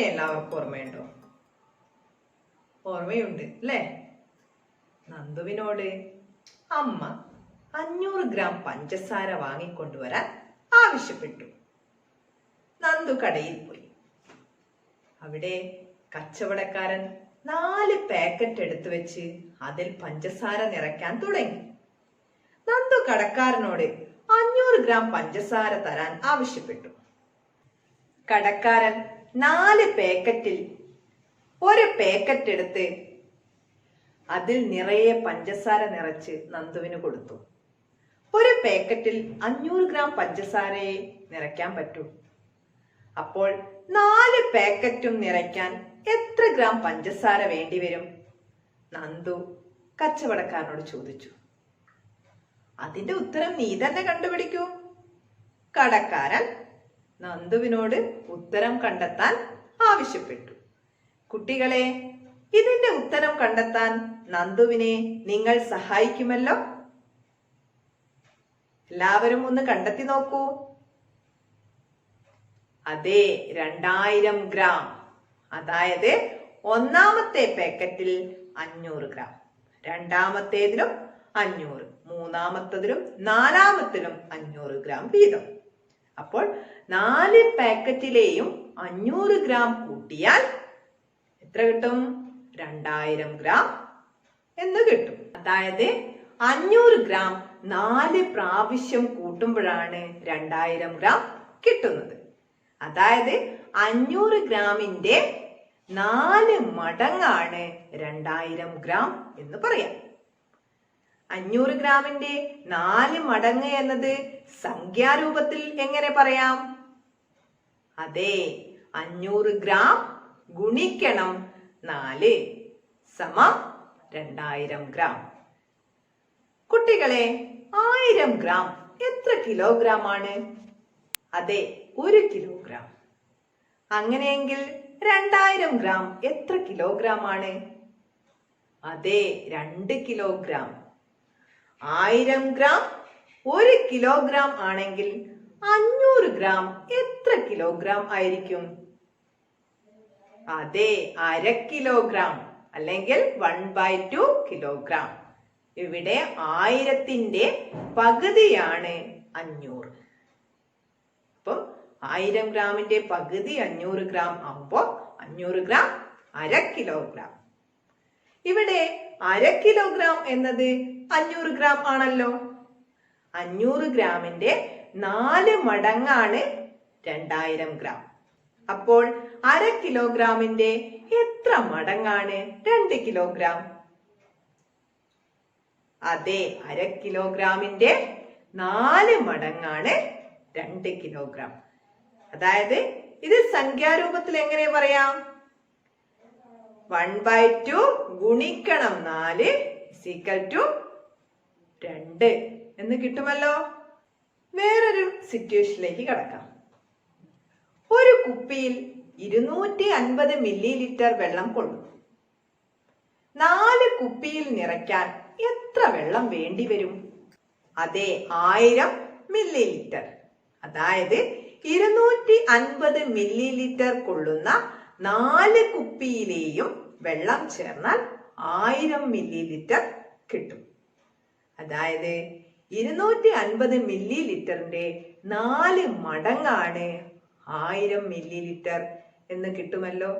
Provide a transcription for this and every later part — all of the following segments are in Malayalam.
എല്ലാവർക്കും ഓർമ്മയുണ്ടോ? ഓർമ്മയുണ്ട് അല്ലേ? നന്ദുവിനോട് അമ്മ അഞ്ഞൂറ് ഗ്രാം പഞ്ചസാര വാങ്ങിക്കൊണ്ടുവരാൻ ആവശ്യപ്പെട്ടു. നന്ദു കടയിൽ പോയി. അവിടെ കച്ചവടക്കാരൻ നാല് പാക്കറ്റ് എടുത്തു വെച്ച് അതിൽ പഞ്ചസാര നിറയ്ക്കാൻ തുടങ്ങി. നന്ദു കടക്കാരനോട് അഞ്ഞൂറ് ഗ്രാം പഞ്ചസാര തരാൻ ആവശ്യപ്പെട്ടു. കടക്കാരൻ നാല് പാക്കറ്റിൽ ഒരു പാക്കറ്റ് എടുത്ത് അതിൽ നിറയെ പഞ്ചസാര നിറച്ച് നന്ദുവിന് കൊടുത്തു. ഒരു പാക്കറ്റിൽ അഞ്ഞൂറ് ഗ്രാം പഞ്ചസാരയെ നിറയ്ക്കാൻ പറ്റൂ. അപ്പോൾ നാല് പാക്കറ്റും നിറയ്ക്കാൻ എത്ര ഗ്രാം പഞ്ചസാര വേണ്ടിവരും നന്ദു കച്ചവടക്കാരനോട് ചോദിച്ചു. അതിന്റെ ഉത്തരം നീ തന്നെ കണ്ടുപിടിക്കൂ. കടക്കാരൻ നന്ദുവിനോട് ഉത്തരം കണ്ടെത്താൻ ആവശ്യപ്പെട്ടു. കുട്ടികളെ ഇതിന്റെ ഉത്തരം കണ്ടെത്താൻ നന്ദുവിനെ നിങ്ങൾ സഹായിക്കുമല്ലോ? എല്ലാവരും ഒന്ന് കണ്ടെത്തി നോക്കൂ. അതെ രണ്ടായിരം ഗ്രാം. അതായത് ഒന്നാമത്തെ പാക്കറ്റിൽ അഞ്ഞൂറ് ഗ്രാം. രണ്ടാമത്തേതിലും അഞ്ഞൂറ്. മൂന്നാമത്തതിലും നാലാമത്തിലും അഞ്ഞൂറ് ഗ്രാം വീതം. അപ്പോൾ നാല് പാക്കറ്റിലെയും അഞ്ഞൂറ് ഗ്രാം കൂട്ടിയാൽ എത്ര കിട്ടും? രണ്ടായിരം ഗ്രാം എന്ന് കിട്ടും. അതായത് അഞ്ഞൂറ് ഗ്രാം നാല് പ്രാവശ്യം കൂട്ടുമ്പോഴാണ് രണ്ടായിരം ഗ്രാം കിട്ടുന്നത്. അതായത് അഞ്ഞൂറ് ഗ്രാമിന്റെ നാല് മടങ്ങാണ് രണ്ടായിരം ഗ്രാം എന്ന് പറയാം. അഞ്ഞൂറ് ഗ്രാമിന്റെ നാല് മടങ്ങ് എന്നത് സംഖ്യാരൂപത്തിൽ എങ്ങനെ പറയാം? അതെ അഞ്ഞൂറ് ഗ്രാം ഗുണിക്കണം. നാല് സമം രണ്ടായിരം ഗ്രാം. കുട്ടികളെ ആയിരം ഗ്രാം എത്ര കിലോഗ്രാം ആണ്? അതെ ഒരു കിലോഗ്രാം. അങ്ങനെയെങ്കിൽ രണ്ടായിരം ഗ്രാം എത്ര കിലോഗ്രാം ആണ്? അതെ രണ്ട് കിലോഗ്രാം. ആയിരം ഗ്രാം ഒരു കിലോഗ്രാം ആണെങ്കിൽ അഞ്ഞൂറ് ഗ്രാം എത്ര കിലോഗ്രാം ആയിരിക്കും? അതെ അര കിലോഗ്രാം അല്ലെങ്കിൽ വൺ ബൈ ടു കിലോഗ്രാം ഇവിടെ ആയിരത്തിന്റെ പകുതിയാണ് അഞ്ഞൂറ്. അപ്പം ആയിരം ഗ്രാമിന്റെ പകുതി അഞ്ഞൂറ് ഗ്രാം ആവുമ്പോ അഞ്ഞൂറ് ഗ്രാം അര കിലോഗ്രാം. ഇവിടെ അര കിലോഗ്രാം എന്നത് അഞ്ഞൂറ് ഗ്രാം ആണല്ലോ. അഞ്ഞൂറ് ഗ്രാമിന്റെ നാല് മടങ്ങാണ് രണ്ടായിരം ഗ്രാം. അപ്പോൾ അര കിലോഗ്രാമിന്റെ എത്ര മടങ്ങാണ് രണ്ട് കിലോഗ്രാം? അതെ അര കിലോഗ്രാമിന്റെ നാല് മടങ്ങാണ് രണ്ട് കിലോഗ്രാം. അതായത് ഇത് സംഖ്യാരൂപത്തിൽ എങ്ങനെ പറയാം? വൺ ബൈ ടു ഗുണിക്കണം നാല് സീക്കൽ ടു രണ്ട്. എന്ന് കിട്ടുമല്ലോ? വേറൊരു സിറ്റുവേഷനിലേക്ക് കടക്കാം. ഒരു കുപ്പിയിൽ ഇരുന്നൂറ്റി അൻപത് മില്ലി ലിറ്റർ വെള്ളം കൊള്ളും. നാല് കുപ്പിയിൽ നിറയ്ക്കാൻ എത്ര വെള്ളം വേണ്ടി വരും? അതെ ആയിരം മില്ലി ലിറ്റർ അതായത് ഇരുന്നൂറ്റി അൻപത് മില്ലി ലിറ്റർ കൊള്ളുന്ന നാല് കുപ്പിയിലെയും വെള്ളം ചേർന്നാൽ ആയിരം മില്ലി ലിറ്റർ കിട്ടും. അതായത് ഇരുന്നൂറ്റി അൻപത് മില്ലി ലിറ്ററിന്റെ നാല് മടങ്ങാണ് ആയിരം മില്ലി ലിറ്റർ എന്ന് കിട്ടുമല്ലോ?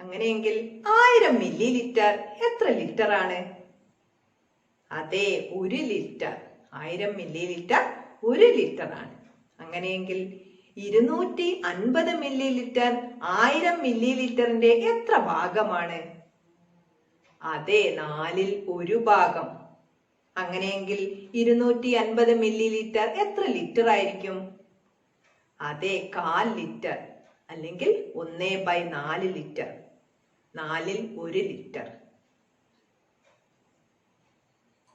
അങ്ങനെയെങ്കിൽ ആയിരം മില്ലി ലിറ്റർ എത്ര ലിറ്റർ ആണ് അതെ ഒരു ലിറ്റർ. ആയിരം മില്ലി ലിറ്റർ ഒരു ലിറ്റർ ആണ് അങ്ങനെയെങ്കിൽ ഇരുന്നൂറ്റി അൻപത് മില്ലി ലിറ്റർ ആയിരം മില്ലി ലിറ്ററിന്റെ എത്ര ഭാഗമാണ്? അതെ നാലിൽ ഒരു ഭാഗം. അങ്ങനെയെങ്കിൽ ഇരുന്നൂറ്റി അൻപത് മില്ലി ലിറ്റർ എത്ര ലിറ്റർ ആയിരിക്കും? അതെ കാൽ ലിറ്റർ അല്ലെങ്കിൽ ഒന്നേ ബൈ നാല് ലിറ്റർ നാലിൽ ഒരു ലിറ്റർ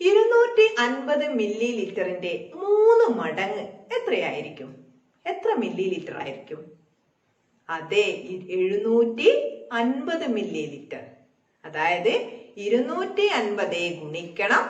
ഇരുന്നൂറ്റി അൻപത് മില്ലി ലിറ്ററിന്റെ മൂന്ന് മടങ്ങ് എത്രയായിരിക്കും? എത്ര മില്ലി ലിറ്റർ ആയിരിക്കും? അതെ എഴുന്നൂറ്റി അൻപത് മില്ലി ലിറ്റർ അതായത് ഇരുന്നൂറ്റി അൻപത് ഗുണിക്കണം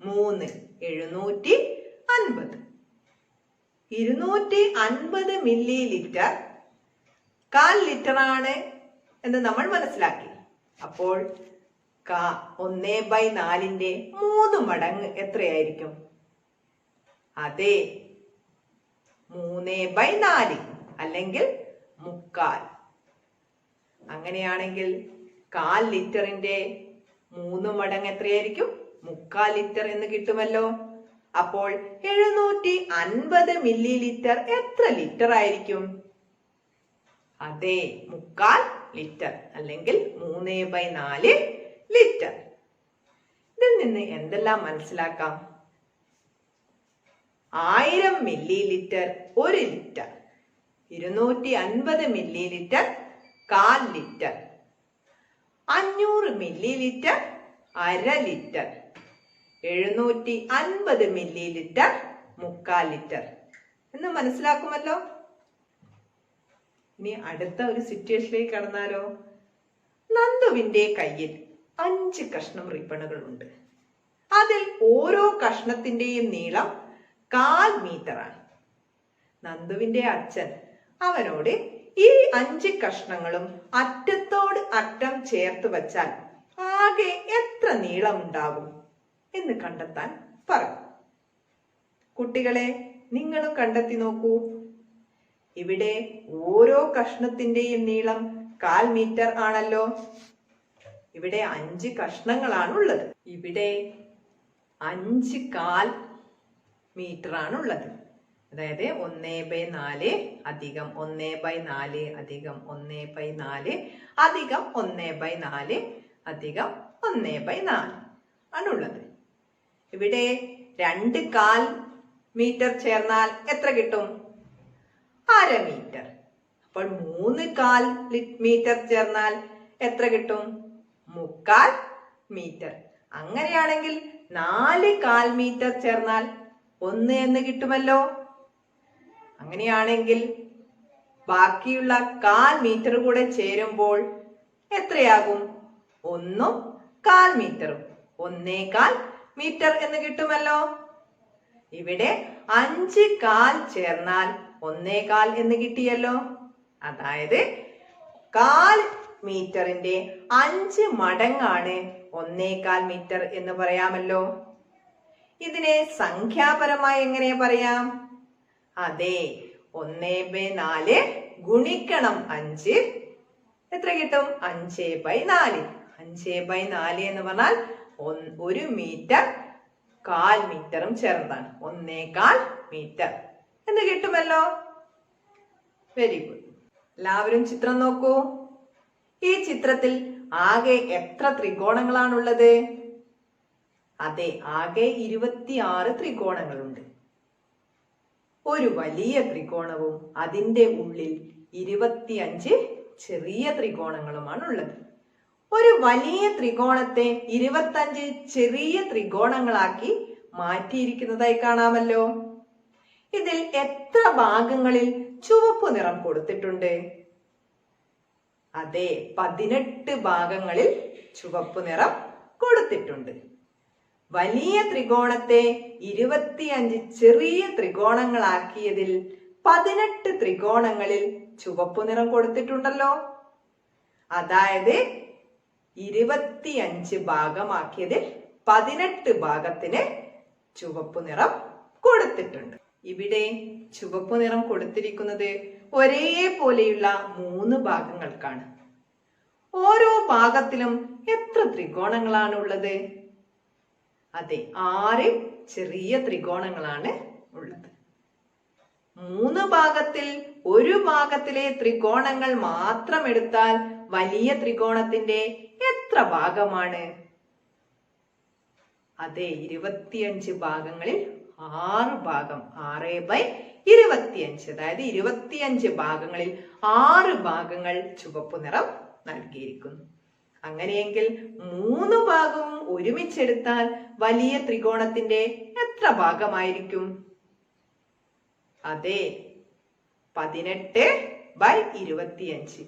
മൂന്ന് എഴുന്നൂറ്റി അൻപത്. ഇരുന്നൂറ്റി അൻപത് മില്ലി ലിറ്റർ കാൽ ലിറ്റർ ആണ് എന്ന് നമ്മൾ മനസ്സിലാക്കി. അപ്പോൾ കാ ഒന്നേ ബൈ നാലിന്റെ മൂന്ന് മടങ്ങ് എത്രയായിരിക്കും? അതെ മൂന്നേ ബൈ നാല് അല്ലെങ്കിൽ മുക്കാൽ. അങ്ങനെയാണെങ്കിൽ കാൽ ലിറ്ററിന്റെ മൂന്ന് മടങ്ങ് എത്രയായിരിക്കും? മുക്കാൽ ലിറ്റർ എന്ന് കിട്ടുമല്ലോ? അപ്പോൾ എഴുന്നൂറ്റി അൻപത് മില്ലി ലിറ്റർ എത്ര ലിറ്റർ ആയിരിക്കും? അതെ മുക്കാൽ ലിറ്റർ അല്ലെങ്കിൽ മൂന്ന് ബൈ നാല് ലിറ്റർ. ഇതിൽ നിന്ന് എന്തെല്ലാം മനസ്സിലാക്കാം? ആയിരം മില്ലി ലിറ്റർ ഒരു ലിറ്റർ ഇരുന്നൂറ്റി അൻപത് മില്ലി ലിറ്റർ കാൽ ലിറ്റർ അഞ്ഞൂറ് മില്ലി ലിറ്റർ അര ലിറ്റർ. എഴുന്നൂറ്റി അൻപത് മില്ലി ലിറ്റർ മുക്കാൽ ലിറ്റർ. എന്ന് മനസ്സിലാക്കുമല്ലോ? ഇനി അടുത്ത ഒരു സിറ്റുവേഷനിലേക്ക് കടന്നാലോ? നന്ദുവിന്റെ കയ്യിൽ അഞ്ച് കഷ്ണം റിബണുകളുണ്ട്. അതിൽ ഓരോ കഷ്ണത്തിന്റെയും നീളം കാൽ മീറ്ററാണ് നന്ദുവിന്റെ അച്ഛൻ അവനോട് ഈ അഞ്ച് കഷ്ണങ്ങളും അറ്റത്തോട് അറ്റം ചേർത്ത് വച്ചാൽ ആകെ എത്ര നീളമുണ്ടാകും എന്ന് കണ്ടെത്താൻ പറഞ്ഞു കുട്ടികളെ നിങ്ങളും കണ്ടെത്തി നോക്കൂ. ഇവിടെ ഓരോ കഷ്ണത്തിന്റെയും നീളം കാൽ മീറ്റർ ആണല്ലോ. ഇവിടെ അഞ്ച് കഷ്ണങ്ങളാണ് ഉള്ളത് ഇവിടെ അഞ്ച് കാൽ മീറ്റർ ആണ് ഉള്ളത് അതായത് ഒന്നേ ബൈ നാല് അധികം ഒന്നേ ബൈ നാല് അധികം ഒന്നേ ബൈ നാല് അധികം ഒന്നേ ബൈ നാല് അധികം ഒന്നേ ബൈ നാല് ആണുള്ളത്. ഇവിടെ രണ്ട് കാൽ മീറ്റർ ചേർന്നാൽ എത്ര കിട്ടും? അര മീറ്റർ. അപ്പോൾ മൂന്ന് കാൽ മീറ്റർ ചേർന്നാൽ എത്ര കിട്ടും? മുക്കാൽ മീറ്റർ. അങ്ങനെയാണെങ്കിൽ നാല് കാൽ മീറ്റർ ചേർന്നാൽ ഒന്ന് എന്ന് കിട്ടുമല്ലോ? അങ്ങനെയാണെങ്കിൽ ബാക്കിയുള്ള കാൽ മീറ്റർ കൂടെ ചേരുമ്പോൾ എത്രയാകും? ഒന്നും കാൽ മീറ്ററും. ഒന്നേകാൽ മീറ്റർ എന്ന് കിട്ടുമല്ലോ? ഇവിടെ അഞ്ച് കാൽ ചേർന്നാൽ ഒന്നേകാൽ എന്ന് കിട്ടിയല്ലോ. അതായത് കാൽ മീറ്ററിന്റെ അഞ്ച് മടങ്ങാണ് ഒന്നേകാൽ മീറ്റർ എന്ന് പറയാമല്ലോ. ഇതിനെ സംഖ്യാപരമായി എങ്ങനെ പറയാം? അതെ ഒന്നേ ബൈ നാല് ഗുണിക്കണം അഞ്ച്. എത്ര കിട്ടും? അഞ്ച് ബൈ നാല്. അഞ്ച് ബൈ നാല് എന്ന് പറഞ്ഞാൽ ഒരു മീറ്റർ കാൽ മീറ്ററും ചേർന്നതാണ്. ഒന്നേകാൽ മീറ്റർ. എന്ന് കിട്ടുമല്ലോ? വെരി ഗുഡ് എല്ലാവരും ചിത്രം നോക്കൂ. ഈ ചിത്രത്തിൽ ആകെ എത്ര ത്രികോണങ്ങളാണുള്ളത്? അതെ ആകെ ഇരുപത്തിയാറ് ത്രികോണങ്ങളുണ്ട്. ഒരു വലിയ ത്രികോണവും അതിന്റെ ഉള്ളിൽ ഇരുപത്തിയഞ്ച് ചെറിയ ത്രികോണങ്ങളുമാണ് ഉള്ളത് ഒരു വലിയ ത്രികോണത്തെ ഇരുപത്തഞ്ച് ചെറിയ ത്രികോണങ്ങളാക്കി മാറ്റിയിരിക്കുന്നതായി കാണാമല്ലോ. ഇതിൽ എത്ര ഭാഗങ്ങളിൽ ചുവപ്പ് നിറം കൊടുത്തിട്ടുണ്ട്? അതെ പതിനെട്ട് ഭാഗങ്ങളിൽ ചുവപ്പ് നിറം കൊടുത്തിട്ടുണ്ട്. വലിയ ത്രികോണത്തെ ഇരുപത്തിയഞ്ച് ചെറിയ ത്രികോണങ്ങളാക്കിയതിൽ പതിനെട്ട് ത്രികോണങ്ങളിൽ ചുവപ്പ് നിറം കൊടുത്തിട്ടുണ്ടല്ലോ. അതായത് ഇരുപത്തിയഞ്ച് ഭാഗമാക്കിയതിൽ പതിനെട്ട് ഭാഗത്തിന് ചുവപ്പ് നിറം കൊടുത്തിട്ടുണ്ട്. ഇവിടെ ചുവപ്പ് നിറം കൊടുത്തിരിക്കുന്നത് ഒരേപോലെയുള്ള മൂന്ന് ഭാഗങ്ങൾക്കാണ്. ഓരോ ഭാഗത്തിലും എത്ര ത്രികോണങ്ങളാണ് ഉള്ളത്? അതെ ആറ് ചെറിയ ത്രികോണങ്ങളാണ് ഉള്ളത്. മൂന്ന് ഭാഗത്തിൽ ഒരു ഭാഗത്തിലെ ത്രികോണങ്ങൾ മാത്രം എടുത്താൽ വലിയ ത്രികോണത്തിന്റെ എത്ര ഭാഗമാണ്? അതെ ഇരുപത്തിയഞ്ച് ഭാഗങ്ങളിൽ ആറ് ഭാഗം ആറ് ബൈ ഇരുപത്തിയഞ്ച്. അതായത് ഇരുപത്തിയഞ്ച് ഭാഗങ്ങളിൽ ആറ് ഭാഗങ്ങൾ ചുവപ്പ് നിറം നൽകിയിരിക്കുന്നു. അങ്ങനെയെങ്കിൽ മൂന്ന് ഭാഗവും ഒരുമിച്ചെടുത്താൽ വലിയ ത്രികോണത്തിന്റെ എത്ര ഭാഗമായിരിക്കും? അതെ പതിനെട്ട് ബൈ ഇരുപത്തിയഞ്ച്.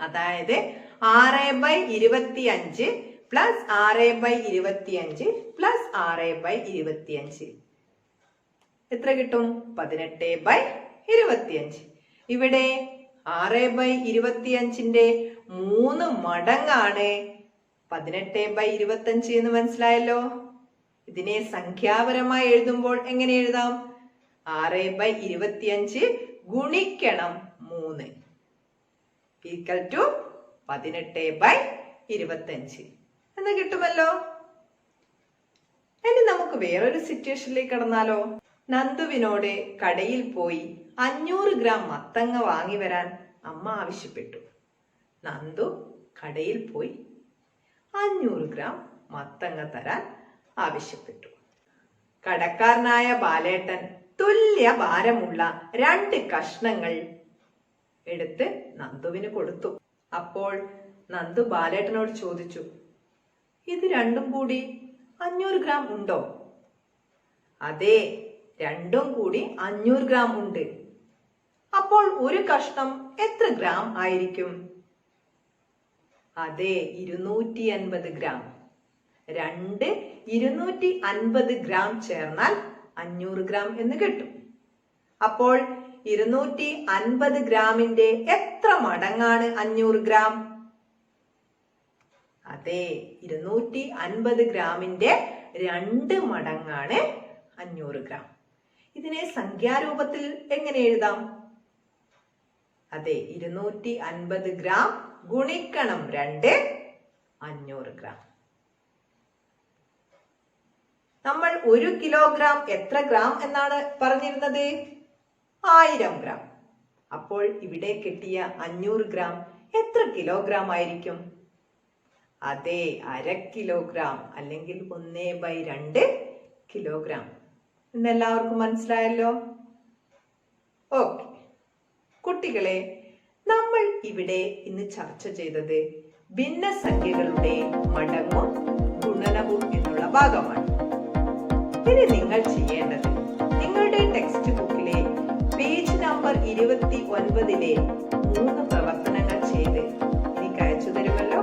അതായത് ആറ് ബൈ ഇരുപത്തി അഞ്ച് പ്ലസ് ആറ് ബൈ ഇരുപത്തി അഞ്ച് പ്ലസ് ആറ് ബൈ ഇരുപത്തി അഞ്ച് എത്ര കിട്ടും? പതിനെട്ട് ബൈ ഇരുപത്തിയഞ്ച്. ഇവിടെ ആറ് ബൈ ഇരുപത്തിയഞ്ചിന്റെ മൂന്ന് മടങ്ങാണ്. പതിനെട്ട് ബൈ ഇരുപത്തഞ്ച് എന്ന് മനസ്സിലായല്ലോ? ഇതിനെ സംഖ്യാപരമായി എഴുതുമ്പോൾ എങ്ങനെ എഴുതാം? ആറ് ബൈ ഇരുപത്തിയഞ്ച് ഗുണിക്കണം മൂന്ന്. ഈക്വൽ ടു പതിനെട്ട് ബൈ ഇരുപത്തഞ്ച്. എന്ന് കിട്ടുമല്ലോ? ഇനി നമുക്ക് വേറൊരു സിറ്റുവേഷനിലേക്ക് കടന്നാലോ? നന്ദുവിനോട് കടയിൽ പോയി അഞ്ഞൂറ് ഗ്രാം മത്തങ്ങ വാങ്ങി വരാൻ അമ്മ ആവശ്യപ്പെട്ടു. നന്ദു കടയിൽ പോയി അഞ്ഞൂറ് ഗ്രാം മത്തങ്ങ തരാൻ ആവശ്യപ്പെട്ടു. കടക്കാരനായ ബാലേട്ടൻ തുല്യ ഭാരമുള്ള രണ്ട് കഷ്ണങ്ങൾ എടുത്ത് നന്ദുവിന് കൊടുത്തു. അപ്പോൾ നന്ദു ബാലേട്ടനോട് ചോദിച്ചു ഇത് രണ്ടും കൂടി അഞ്ഞൂറ് ഗ്രാം ഉണ്ടോ? അതെ രണ്ടും കൂടി അഞ്ഞൂറ് ഗ്രാം ഉണ്ട്. അപ്പോൾ ഒരു കഷ്ണം എത്ര ഗ്രാം ആയിരിക്കും? അതെ ഇരുന്നൂറ്റി അൻപത് ഗ്രാം. രണ്ട് ഇരുന്നൂറ്റി അൻപത് ഗ്രാം ചേർന്നാൽ അഞ്ഞൂറ് ഗ്രാം എന്ന് കിട്ടും. അപ്പോൾ ഇരുന്നൂറ്റി അൻപത് ഗ്രാമിന്റെ എത്ര മടങ്ങാണ് അഞ്ഞൂറ് ഗ്രാം? അതെ ഇരുന്നൂറ്റി അൻപത് ഗ്രാമിന്റെ രണ്ട് മടങ്ങാണ് അഞ്ഞൂറ് ഗ്രാം. ഇതിനെ സംഖ്യാരൂപത്തിൽ എങ്ങനെ എഴുതാം? അതെ ഇരുന്നൂറ്റി അൻപത് ഗ്രാം ഗുണിക്കണം രണ്ട് അഞ്ഞൂറ് ഗ്രാം. നമ്മൾ ഒരു കിലോഗ്രാം എത്ര ഗ്രാം എന്നാണ് പറഞ്ഞിരുന്നത്? ആയിരം ഗ്രാം. അപ്പോൾ ഇവിടെ കിട്ടിയ അഞ്ഞൂറ് ഗ്രാം എത്ര കിലോഗ്രാം ആയിരിക്കും? അതെ അര കിലോഗ്രാം അല്ലെങ്കിൽ ഒന്നേ ബൈ രണ്ട് കിലോഗ്രാം. എന്നെല്ലാവർക്കും മനസ്സിലായല്ലോ? ഓക്കെ. കുട്ടികളെ നമ്മൾ ഇവിടെ ഇന്ന് ചർച്ച ചെയ്തത് ഭിന്നസംഖ്യകളുടെ മടങ്ങും ഗുണനവും എന്നുള്ള ഭാഗമാണ്. ഇനി നിങ്ങൾ ചെയ്യേണ്ടത് നിങ്ങളുടെ ടെക്സ്റ്റ് ബുക്കിലെ പേജ് നമ്പർ ഇരുപത്തി ഒൻപതിലെ മൂന്ന് പ്രവർത്തനങ്ങൾ ചെയ്ത് എനിക്ക് അയച്ചു തരുമല്ലോ.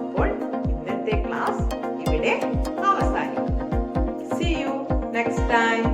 അപ്പോൾ ഇന്നത്തെ ക്ലാസ് ഇവിടെ അവസാനിക്കും സി യു നെക്സ്റ്റ് ടൈം